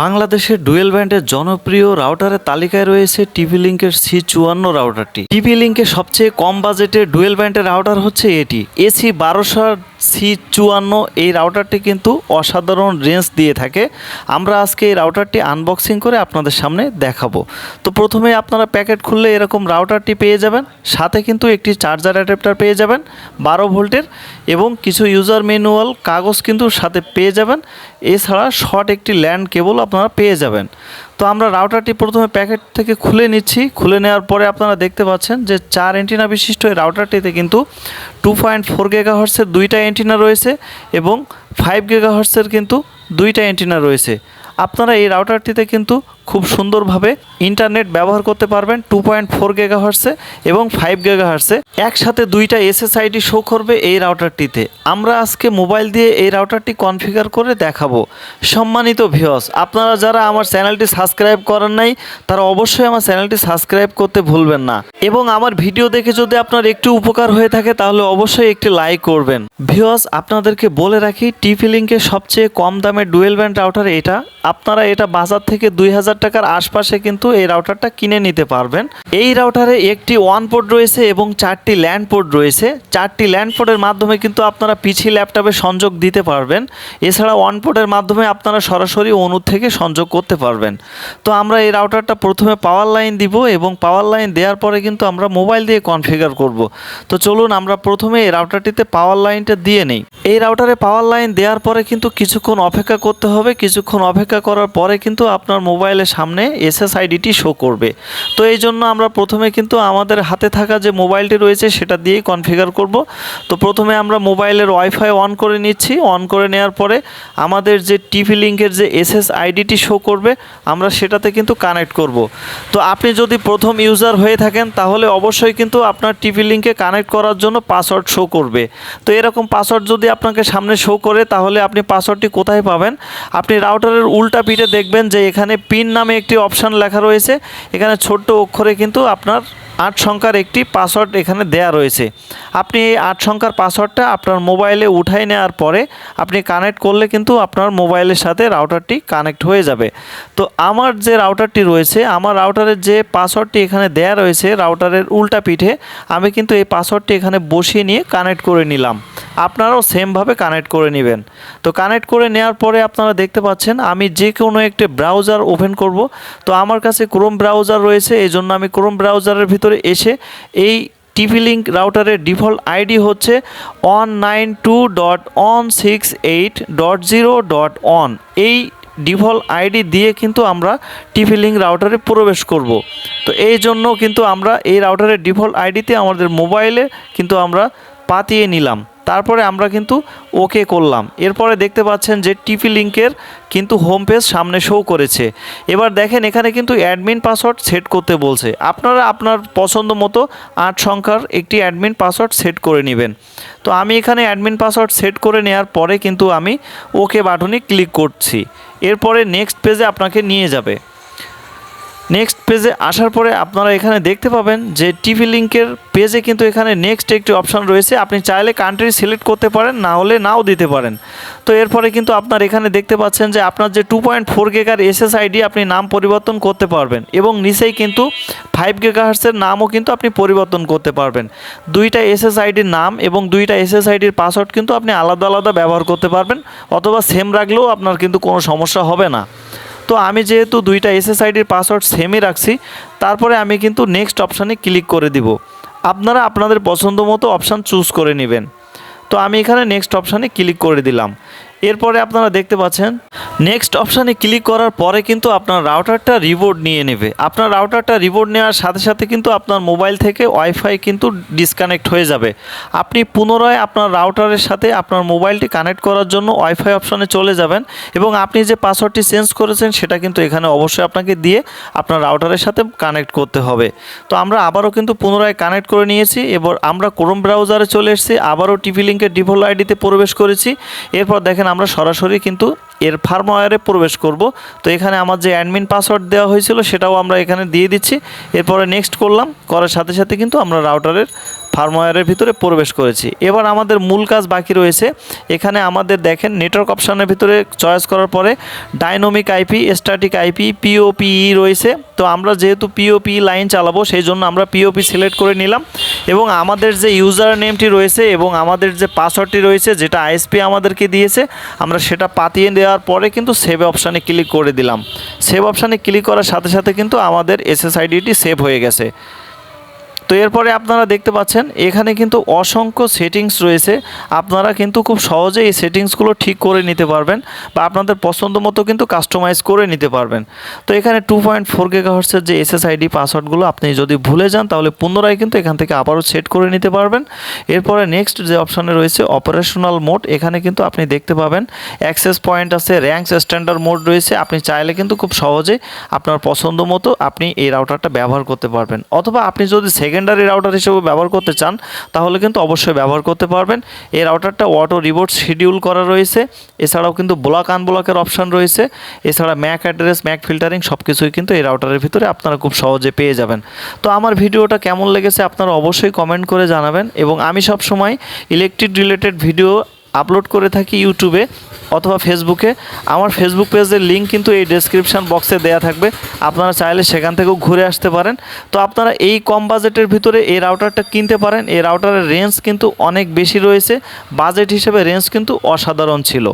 বাংলাদেশের ডুয়েল ব্যান্ডের জনপ্রিয় রাউটারের তালিকায় রয়েছে টিভি লিঙ্কের সি চুয়ান্ন রাউটারটি। টিভি লিঙ্কের সবচেয়ে কম বাজেটে ডুয়েল ব্যান্ডের রাউটার হচ্ছে এটি। এসি বারোশো সি চুয়ান্ন, এই রাউটারটি কিন্তু অসাধারণ রেঞ্জ দিয়ে থাকে। আমরা আজকে এই রাউটারটি আনবক্সিং করে আপনাদের সামনে দেখাবো। তো প্রথমে আপনারা প্যাকেট খুললে এরকম রাউটারটি পেয়ে যাবেন, সাথে কিন্তু একটি চার্জার অ্যাডাপ্টার পেয়ে যাবেন, বারো ভোল্টের, এবং কিছু ইউজার ম্যানুয়াল কাগজ কিন্তু সাথে পেয়ে যাবেন। এছাড়া শর্ট একটি ল্যান্ড কেবল আপনারা পেয়ে যাবেন। তো আমরা রাউটারটি প্রথমে প্যাকেট থেকে খুলে নিচ্ছি। খুলে নেওয়ার পরে আপনারা দেখতে পাচ্ছেন যে চার এন্টিনা বিশিষ্ট এই রাউটারটিতে কিন্তু টু পয়েন্ট ফোর গেগা হর্সের দুইটা এন্টিনা রয়েছে এবং ফাইভ গেগা হর্সের কিন্তু দুইটা এন্টিনা রয়েছে। আপনারা এই রাউটারটিতে কিন্তু খুব সুন্দরভাবে ইন্টারনেট ব্যবহার করতে পারবেন টু পয়েন্ট ফোর গেগা হার্সে এবং ফাইভ গেগা হার্সে একসাথে দুইটা এসএসআইডি শো করবে এই রাউটারটিতে আমরা আজকে মোবাইল দিয়ে এই রাউটারটি কনফিগার করে দেখাবো। সম্মানিত ভিওস আপনারা যারা আমার চ্যানেলটি সাবস্ক্রাইব করেন নাই, তারা অবশ্যই আমার চ্যানেলটি সাবস্ক্রাইব করতে ভুলবেন না। এবং আমার ভিডিও দেখে যদি আপনার একটু উপকার হয়ে থাকে, তাহলে অবশ্যই একটি লাইক করবেন। ভিওস আপনাদেরকে বলে রাখি টিপি লিঙ্কের সবচেয়ে কম দামের ডুয়েল ব্যান্ড রাউটার এটা আপনারা এটা বাজার থেকে দুই হাজার টাকার আশপাশে কিন্তু এই রাউটারটা কিনে নিতে পারবেন। এই রাউটারে একটি ওয়ান পোর্ট রয়েছে এবং চারটি ল্যান্ড পোর্ট রয়েছে। চারটি ল্যান্ড পোর্টের মাধ্যমে কিন্তু আপনারা পিছি ল্যাপটপে সংযোগ দিতে পারবেন। এছাড়া ওয়ান পোর্টের মাধ্যমে আপনারা সরাসরি অনু থেকে সংযোগ করতে পারবেন। তো আমরা এই রাউটারটা প্রথমে পাওয়ার লাইন দিব এবং পাওয়ার লাইন দেওয়ার পরে কিন্তু আমরা মোবাইল দিয়ে কনফিগার করব। তো চলুন আমরা প্রথমে এই রাউটারটিতে পাওয়ার লাইনটা দিয়ে নেই। এই রাউটারে পাওয়ার লাইন দেওয়ার পরে কিন্তু কিছুক্ষণ অপেক্ষা করতে হবে। কিছুক্ষণ অপেক্ষা করার পরে কিন্তু আপনার মোবাইলের সামনে এসএসআইডিটি শো করবে। তো এই জন্য আমরা প্রথমে কিন্তু আমাদের হাতে থাকা যে মোবাইলটি রয়েছে সেটা দিয়েই কনফিগার করব। তো প্রথমে আমরা মোবাইলের ওয়াইফাই অন করে নিচ্ছি। অন করে নেওয়ার পরে আমাদের যে টিভি লিঙ্কের যে এসএস আইডিটি শো করবে, আমরা সেটাতে কিন্তু কানেক্ট করব। তো আপনি যদি প্রথম ইউজার হয়ে থাকেন, তাহলে অবশ্যই কিন্তু আপনার টিভি লিঙ্কে কানেক্ট করার জন্য পাসওয়ার্ড শো করবে। তো এরকম পাসওয়ার্ড যদি আপনাকে সামনে শো করে, তাহলে আপনি পাসওয়ার্ডটি কোথায় পাবেন? আপনি রাউটারের উল্টা পিঠে দেখবেন যে এখানে পিন নামে একটি অপশান লেখা রয়েছে। এখানে ছোট্ট অক্ষরে কিন্তু আপনার আট সংখ্যার একটি পাসওয়ার্ড এখানে দেয়া রয়েছে। আপনি এই আট সংখ্যার পাসওয়ার্ডটা আপনার মোবাইলে উঠাই নেওয়ার পরে আপনি কানেক্ট করলে কিন্তু আপনার মোবাইলের সাথে রাউটারটি কানেক্ট হয়ে যাবে। তো আমার যে রাউটারটি রয়েছে, আমার রাউটারের যে পাসওয়ার্ডটি এখানে দেয়া রয়েছে রাউটারের উল্টা পিঠে, আমি কিন্তু এই পাসওয়ার্ডটি এখানে বসিয়ে নিয়ে কানেক্ট করে নিলাম। আপনারাও সেমভাবে কানেক্ট করে নেবেন। তো কানেক্ট করে নেওয়ার পরে আপনারা দেখতে পাচ্ছেন, আমি যে কোনো একটি ব্রাউজার ওপেন করব। তো আমার কাছে ক্রোম ব্রাউজার রয়েছে এই জন্য আমি ক্রোম ব্রাউজারের ভিতরে এসে এই টিভি লিঙ্ক রাউটারের ডিফল্ট আইডি হচ্ছে one nine two dot one six eight dot zero dot one এই ডিফল্ট আইডি দিয়ে কিন্তু আমরা টিভি লিঙ্ক রাউটারে প্রবেশ করব। তো এই জন্য কিন্তু আমরা এই রাউটারের ডিফল্ট আইডিতে আমাদের মোবাইলে কিন্তু আমরা পাতিয়ে নিলাম। তারপরে আমরা কিন্তু ওকে করলাম। এরপরে দেখতে পাচ্ছেন যে টিপি লিঙ্কের কিন্তু হোম পেজ সামনে শো করেছে। এবার দেখেন এখানে কিন্তু অ্যাডমিন পাসওয়ার্ড সেট করতে বলছে। আপনারা আপনার পছন্দ মতো আট সংখ্যার একটি অ্যাডমিন পাসওয়ার্ড সেট করে নেবেন। তো আমি এখানে অ্যাডমিন পাসওয়ার্ড সেট করে নেওয়ার পরে কিন্তু আমি ওকে বাটনে ক্লিক করছি। এরপরে নেক্সট পেজে আপনাকে নিয়ে যাবে। নেক্সট পেজে আসার পরে আপনারা এখানে দেখতে পাবেন যে টিভি লিঙ্কের পেজে কিন্তু এখানে নেক্সট একটি অপশান রয়েছে। আপনি চাইলে কান্ট্রি সিলেক্ট করতে পারেন, না হলে নাও দিতে পারেন। তো এরপরে কিন্তু আপনার এখানে দেখতে পাচ্ছেন যে আপনার যে টু পয়েন্ট ফোর গেগার এসএসআইডি আপনি নাম পরিবর্তন করতে পারবেন এবং নিচেই কিন্তু ফাইভ গেগাহার্সের নামও কিন্তু আপনি পরিবর্তন করতে পারবেন। দুইটা এসএসআইডির নাম এবং দুইটা এসএসআইডির পাসওয়ার্ড কিন্তু আপনি আলাদা আলাদা ব্যবহার করতে পারবেন, অথবা সেম রাখলেও আপনার কিন্তু কোনো সমস্যা হবে না। তো আমি যেহেতু দুইটা এসএসআইডির পাসওয়ার্ড সেমই রাখছি, তারপরে আমি কিন্তু নেক্সট অপশানে ক্লিক করে দিব। আপনারা আপনাদের পছন্দ মতো অপশান চুজ করে নেবেন। তো আমি এখানে নেক্সট অপশানে ক্লিক করে দিলাম। এরপরে আপনারা দেখতে পাচ্ছেন নেক্সট অপশানে ক্লিক করার পরে কিন্তু আপনার রাউটারটা রিবোর্ড নিয়ে নেবে। আপনার রাউটারটা রিবোর্ড নেওয়ার সাথে সাথে কিন্তু আপনার মোবাইল থেকে ওয়াইফাই কিন্তু ডিসকানেক্ট হয়ে যাবে। আপনি পুনরায় আপনার রাউটারের সাথে আপনার মোবাইলটি কানেক্ট করার জন্য ওয়াইফাই অপশানে চলে যাবেন এবং আপনি যে পাসওয়ার্ডটি চেঞ্জ করেছেন, সেটা কিন্তু এখানে অবশ্যই আপনাকে দিয়ে আপনার রাউটারের সাথে কানেক্ট করতে হবে। তো আমরা আবারও কিন্তু পুনরায় কানেক্ট করে নিয়েছি, এবার আমরা ক্রোম ব্রাউজারে চলে এসেছি, আবারও টিভি লিঙ্কের ডিফল্ট আইডিতে প্রবেশ করেছি। এরপর দেখেন আমরা সরাসরি কিন্তু এর ফার্মওয়্যারে প্রবেশ করব। তো এখানে আমার যে অ্যাডমিন পাসওয়ার্ড দেওয়া হয়েছিল সেটাও আমরা এখানে দিয়ে দিচ্ছি। এরপরে নেক্সট করলাম। করার সাথে সাথে কিন্তু আমরা রাউটারের ফার্মওয়্যারের ভিতরে প্রবেশ করেছি। এবার আমাদের মূল কাজ বাকি রয়েছে। এখানে আমাদের দেখেন নেটওয়ার্ক অপশানের ভিতরে চয়েস করার পরে dynamic IP static IP PPPoE রয়েছে। তো আমরা যেহেতু পিওপি লাইন চালাবো সেই জন্য আমরা পিওপি সিলেক্ট করে নিলাম। এবং আমাদের যে ইউজার নেমটি রয়েছে এবং আমাদের যে পাসওয়ার্ডটি রয়েছে, যেটা আইএসপি আমাদেরকে দিয়েছে, আমরা সেটা পাতিয়ে দেওয়ার পরে কিন্তু সেভ অপশানে ক্লিক করে দিলাম। সেভ অপশানে ক্লিক করার সাথে সাথে কিন্তু আমাদের এসএসআইডিটি সেভ হয়ে গেছে। তো এরপরে আপনারা দেখতে পাচ্ছেন, এখানে কিন্তু অসংখ্য সেটিংস রয়েছে। আপনারা কিন্তু খুব সহজে এই সেটিংসগুলো ঠিক করে নিতে পারবেন বা আপনাদের পছন্দ মতো কিন্তু কাস্টমাইজ করে নিতে পারবেন। তো এখানে টু পয়েন্ট ফোর গেগাহার্সের যে এসএসআইডি পাসওয়ার্ডগুলো আপনি যদি ভুলে যান, তাহলে পুনরায় কিন্তু এখান থেকে আবারও সেট করে নিতে পারবেন। এরপরে নেক্সট যে অপশানে রয়েছে অপারেশনাল মোড এখানে কিন্তু আপনি দেখতে পাবেন অ্যাক্সেস পয়েন্ট আছে র্যাঙ্কস স্ট্যান্ডার্ড মোড রয়েছে। আপনি চাইলে কিন্তু খুব সহজে আপনার পছন্দ মতো আপনি এই রাউটারটা ব্যবহার করতে পারবেন। অথবা আপনি যদি সেকেন্ডারি রাউটার হিসেবে ব্যবহার করতে চান, তাহলে কিন্তু অবশ্যই ব্যবহার করতে পারবেন। এই রাউটারটা অটো রিবোট শিডিউল করা রয়েছে। এছাড়াও কিন্তু ব্লক আনব্লকের অপশান রয়েছে। এছাড়া ম্যাক অ্যাড্রেস ম্যাক ফিল্টারিং সব কিছুই কিন্তু এই রাউটারের ভিতরে আপনারা খুব সহজে পেয়ে যাবেন। তো আমার ভিডিওটা কেমন লেগেছে আপনারা অবশ্যই কমেন্ট করে জানাবেন এবং আমি সব সময় ইলেকট্রিক রিলেটেড ভিডিও আপলোড করে থাকি ইউটিউবে অথবা ফেসবুকে আমার ফেসবুক পেজের লিঙ্ক কিন্তু এই ডেসক্রিপশান বক্সে দেওয়া থাকবে। আপনারা চাইলে সেখান থেকেও ঘুরে আসতে পারেন। তো আপনারা এই কম বাজেটের ভিতরে এই রাউটারটা কিনতে পারেন। এই রাউটারের রেঞ্জ কিন্তু অনেক বেশি রয়েছে। বাজেট হিসেবে রেঞ্জ কিন্তু অসাধারণ ছিল।